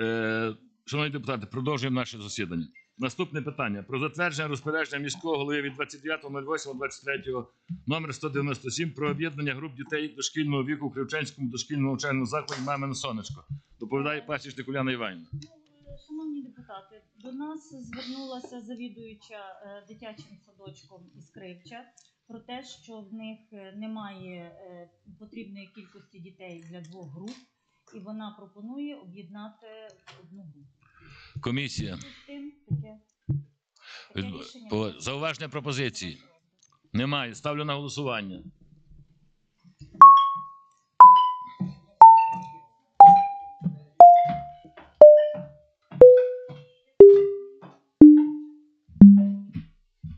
Е, шановні депутати, продовжуємо наше засідання. Наступне питання про затвердження розпорядження міського голови від 29.08.23 номер 197 про об'єднання груп дітей дошкільного віку в Кривченському дошкільному навчальному закладі «Мамине сонечко». Доповідає пасічник Уляна Іванівна. Шановні депутати, до нас звернулася завідуюча е, дитячим садочком із Кривча про те, що в них е, немає потрібної кількості дітей для двох груп, і вона пропонує об'єднати в одну групу. Комісія. Тим таке, таке рішення. По- Зауваження пропозиції? Немає. Ставлю на голосування.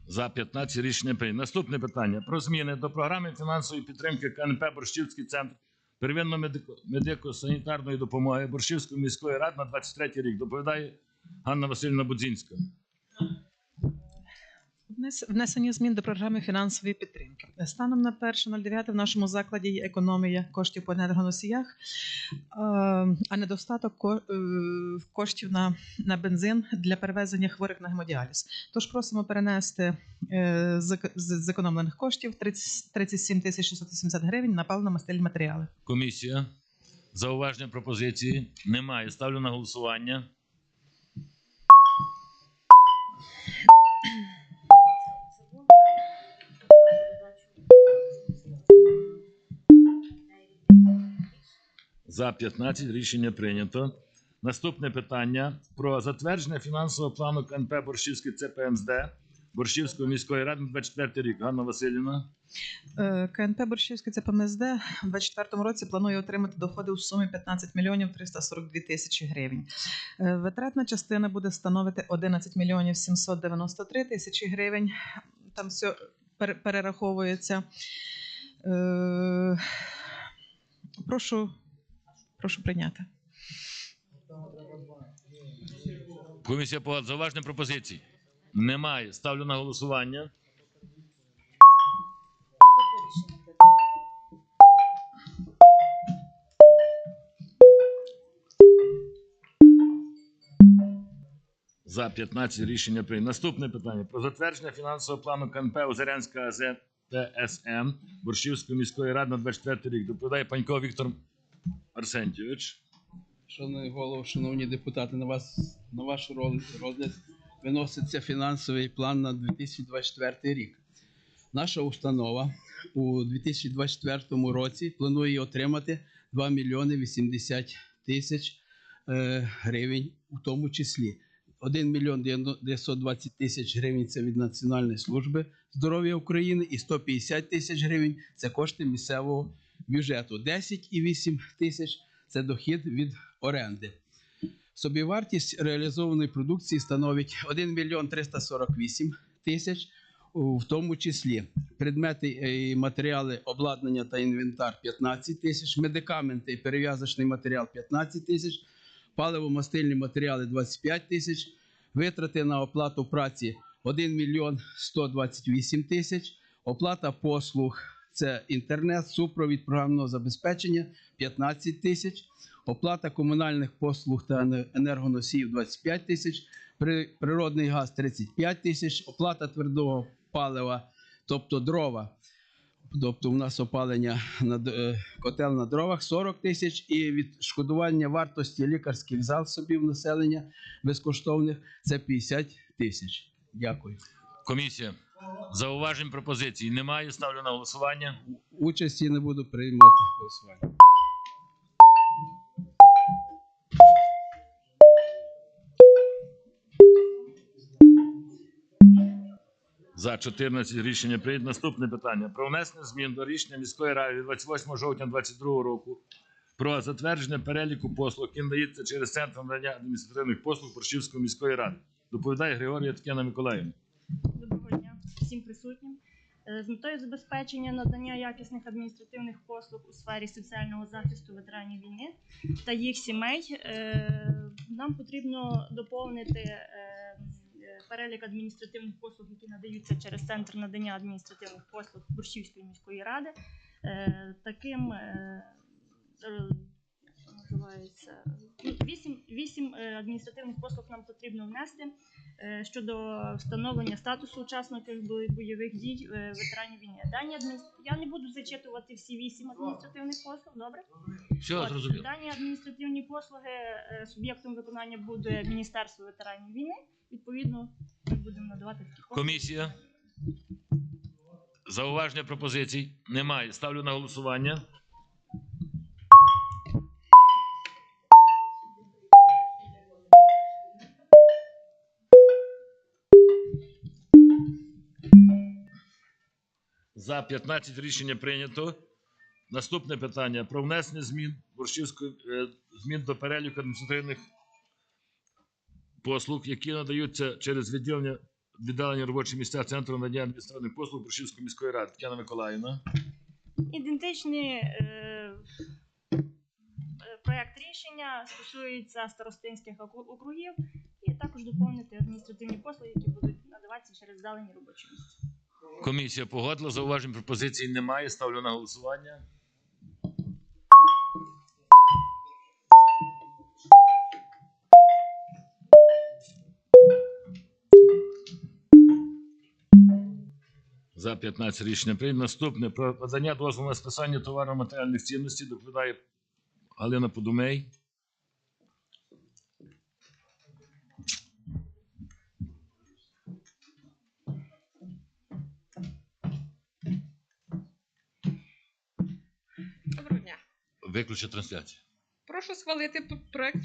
За 15 рішення прийнято. Наступне питання про зміни до програми фінансової підтримки КНП Борщівський центр первинної медико- медико-санітарної допомоги Борщівської міської ради на 23 рік. Доповідає Ганна Васильівна Будзінська. Внес- Внесення змін до програми фінансової підтримки. Станом на 1.09 в нашому закладі є економія коштів по енергоносіях, е, а недостаток е, коштів на, бензин для перевезення хворих на гемодіаліз. Тож просимо перенести е, з, ек- з зекономлених коштів 30 37 тисяч 680 гривень на паливно-мастильні матеріали. Комісія. Зауваження пропозиції немає. Ставлю на голосування. За 15 рішення прийнято. Наступне питання про затвердження фінансового плану КНП Борщівський ЦПМСД Борщівської міської ради на 24 рік. Ганна Васильівна. Е, КНП Борщівський ЦПМСД у 2024 році планує отримати доходи у сумі 15 мільйонів 342 тисячі гривень. Е, Витратна частина буде становити 11 мільйонів 793 тисячі гривень. Там все пере- перераховується. Е, Прошу, прошу прийняти. Комісія по зауваження пропозицій. Немає. Ставлю на голосування. За 15 рішення прийнято. Наступне питання про затвердження фінансового плану КНП Озерянська АЗ ТСМ Борщівської міської ради на 24 рік. Доповідає Панько Віктор Арсентьович. Шановний голово, шановні депутати, на вас на ваш розгляд виноситься фінансовий план на 2024 рік. Наша установа у 2024 році планує отримати 2 мільйони 80 тисяч е, гривень, у тому числі 1 мільйон 920 тисяч гривень це від Національної служби здоров'я України і 150 тисяч гривень це кошти місцевого бюджету. 10,8 тисяч це дохід від оренди. Собівартість реалізованої продукції становить 1 мільйон 348 тисяч, в тому числі предмети і матеріали обладнання та інвентар 15 тисяч, медикаменти і перев'язочний матеріал 15 тисяч, паливо-мастильні матеріали 25 тисяч, витрати на оплату праці 1 мільйон 128 тисяч, оплата послуг це інтернет, супровід програмного забезпечення 15 тисяч, оплата комунальних послуг та енергоносіїв 25 тисяч, природний газ 35 тисяч, оплата твердого палива, тобто дрова. Тобто у нас опалення на е, котел на дровах 40 тисяч і відшкодування вартості лікарських засобів населення безкоштовних це 50 тисяч. Дякую. Комісія. Зауважень пропозицій немає. Ставлю на голосування. Участі не буду приймати голосування. За 14 рішення прийнято. Наступне питання про внесення змін до рішення міської ради 28 жовтня 2022 року про затвердження переліку послуг, які надається через центр надання адміністративних послуг Борщівської міської ради. Доповідає Григорія Ткена Миколаївна. Всім присутнім. Е, З метою забезпечення надання якісних адміністративних послуг у сфері соціального захисту ветеранів війни та їх сімей е, нам потрібно доповнити е, перелік адміністративних послуг, які надаються через центр надання адміністративних послуг Борщівської міської ради. Таким називається ну, вісім, вісім е, адміністративних послуг нам потрібно внести е, щодо встановлення статусу учасників бойових дій е, ветеранів війни. Дані адміністр... Я не буду зачитувати всі вісім адміністративних послуг. Добре, Все, От, зрозуміло. Дані адміністративні послуги суб'єктом виконання буде Міністерство ветеранів війни. Відповідно, ми будемо надавати такі послуги. Комісія. Зауваження пропозицій немає. Ставлю на голосування. За 15 рішення прийнято. Наступне питання про внесення змін Борщівської е, змін до переліку адміністративних послуг, які надаються через відділення віддалені робочі місця Центру надання адміністративних послуг Борщівської міської ради. Тетяна Миколаївна. Ідентичний е, е, проект рішення стосується старостинських округів і також доповнити адміністративні послуги, які будуть надаватися через здалені робочі місця. Комісія погодила. Зауважень пропозицій немає. Ставлю на голосування. За 15 рішення прийнято. Наступне про надання дозволу на списання товарно-матеріальних цінностей доповідає Галина Подумей. Виключи трансляцію. Прошу схвалити проект